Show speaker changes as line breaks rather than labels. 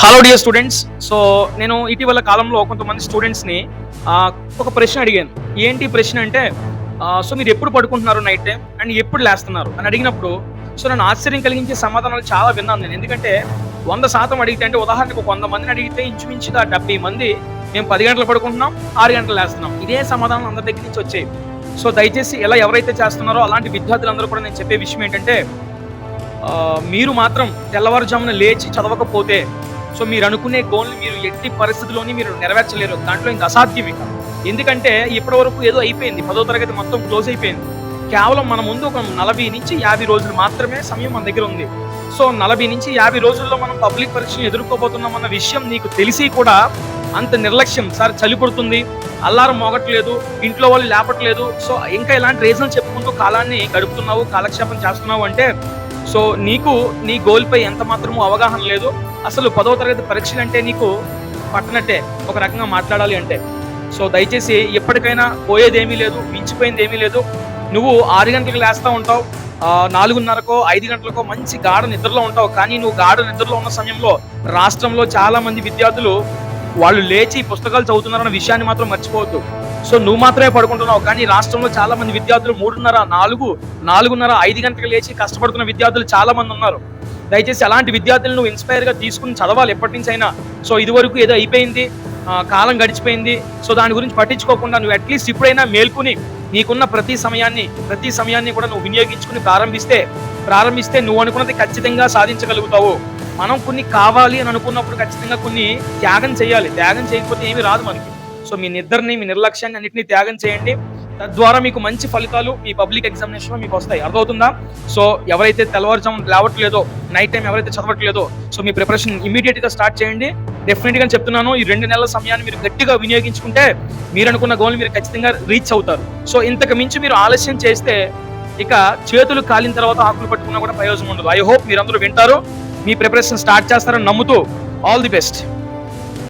Hello dear students so నేను ఇటీవల కాలంలో కొంతమంది స్టూడెంట్స్ని ఒక ప్రశ్న అడిగాను. ఏంటి ప్రశ్న అంటే సో మీరు ఎప్పుడు పడుకుంటున్నారు నైట్ టైం? అండ్ ఎప్పుడు లేస్తున్నారు? అని అడిగినప్పుడు సో నన్ను ఆశ్చర్యం కలిగించే సమాధానాలు చాలా విన్నాను నేను. ఎందుకంటే వంద శాతం అడిగితే అంటే ఉదాహరణకు ఒక వంద మందిని అడిగితే ఇంచుమించుగా డెబ్బై మంది మేము పది గంటలు పడుకుంటున్నాం ఆరు గంటలు లేస్తున్నాం. ఇదే సమాధానం అందరి దగ్గర నుంచి వచ్చాయి. సో దయచేసి ఎలా ఎవరైతే చేస్తున్నారో అలాంటి విద్యార్థులందరూ కూడా నేను చెప్పే విషయం ఏంటంటే మీరు మాత్రం తెల్లవారుజామున లేచి చదవకపోతే సో మీరు అనుకునే గోల్ని మీరు ఎట్టి పరిస్థితిలోని మీరు నెరవేర్చలేరు. దాంట్లో ఇంకా అసాధ్యం ఇక ఎందుకంటే ఇప్పటి వరకు ఏదో అయిపోయింది. పదో తరగతి మొత్తం క్లోజ్ అయిపోయింది. కేవలం మన ముందు ఒక నలభై నుంచి యాభై రోజులు మాత్రమే సమయం మన దగ్గర ఉంది. సో నలభై నుంచి యాభై రోజుల్లో మనం పబ్లిక్ పరీక్షను ఎదుర్కోబోతున్నాం అన్న విషయం నీకు తెలిసి కూడా అంత నిర్లక్ష్యం. సార్ చలి కొడుతుంది అల్లారం మోగట్లేదు ఇంట్లో వాళ్ళు లేపట్లేదు. సో ఇంకా ఇలాంటి రీజన్ చెప్పుకుంటూ కాలాన్ని గడుపుతున్నావు కాలక్షేపం చేస్తున్నావు అంటే సో నీకు నీ గోల్ పై ఎంత మాత్రమూ అవగాహన లేదు. అసలు పదవ తరగతి పరీక్షలు అంటే నీకు పట్టనట్టే ఒక రకంగా మాట్లాడాలి అంటే. సో దయచేసి ఎప్పటికైనా పోయేది ఏమీ లేదు మించిపోయింది ఏమీ లేదు. నువ్వు ఆరు గంటలకు లేస్తూ ఉంటావు నాలుగున్నరకో ఐదు గంటలకో మంచి గాఢ నిద్రలో ఉంటావు. కానీ నువ్వు గాఢ నిద్రలో ఉన్న సమయంలో రాష్ట్రంలో చాలా మంది విద్యార్థులు వాళ్ళు లేచి పుస్తకాలు చదువుతున్నారన్న విషయాన్ని మాత్రం మర్చిపోవద్దు. సో నువ్వు మాత్రమే పడుకుంటున్నావు. కానీ రాష్ట్రంలో చాలా మంది విద్యార్థులు మూడున్నర నాలుగు నాలుగున్నర ఐదు గంటలకు లేచి కష్టపడుతున్న విద్యార్థులు చాలా మంది ఉన్నారు. దయచేసి అలాంటి విద్యార్థులను నువ్వు ఇన్స్పైర్గా తీసుకుని చదవాలి ఎప్పటి నుంచి అయినా. సో ఇది వరకు ఏదో అయిపోయింది కాలం గడిచిపోయింది. సో దాని గురించి పట్టించుకోకుండా నువ్వు అట్లీస్ట్ ఇప్పుడైనా మేల్కొని నీకున్న ప్రతి సమయాన్ని ప్రతి సమయాన్ని కూడా నువ్వు వినియోగించుకుని ప్రారంభిస్తే ప్రారంభిస్తే నువ్వు అనుకున్నది ఖచ్చితంగా సాధించగలుగుతావు. మనం కొన్ని కావాలి అని అనుకున్నప్పుడు ఖచ్చితంగా కొన్ని త్యాగం చేయాలి. త్యాగం చేయకపోతే ఏమీ రాదు మనకి. సో మీ నిద్రని మీ నిర్లక్ష్యాన్ని అన్నింటినీ త్యాగం చేయండి. తద్వారా మీకు మంచి ఫలితాలు మీ పబ్లిక్ ఎగ్జామినేషన్లో మీకు వస్తాయి. అర్థమవుతుందా? సో ఎవరైతే తెల్లవారుజాము లేవట్లేదో నైట్ టైం ఎవరైతే చదవట్లేదో సో మీ ప్రిపరేషన్ ఇమీడియట్గా స్టార్ట్ చేయండి. డెఫినెట్గా చెప్తున్నాను ఈ రెండు నెలల సమయాన్ని మీరు గట్టిగా వినియోగించుకుంటే మీరు అనుకున్న గోల్ని మీరు ఖచ్చితంగా రీచ్ అవుతారు. సో ఇంతకు మించి మీరు ఆలస్యం చేస్తే ఇక చేతులు కాలిన తర్వాత ఆకులు పట్టుకున్నా కూడా ప్రయోజనం ఉండదు. ఐ హోప్ మీరందరూ వింటారు. మీ ప్రిపరేషన్ స్టార్ట్ చేస్తారని నమ్ముతూ ఆల్ ది బెస్ట్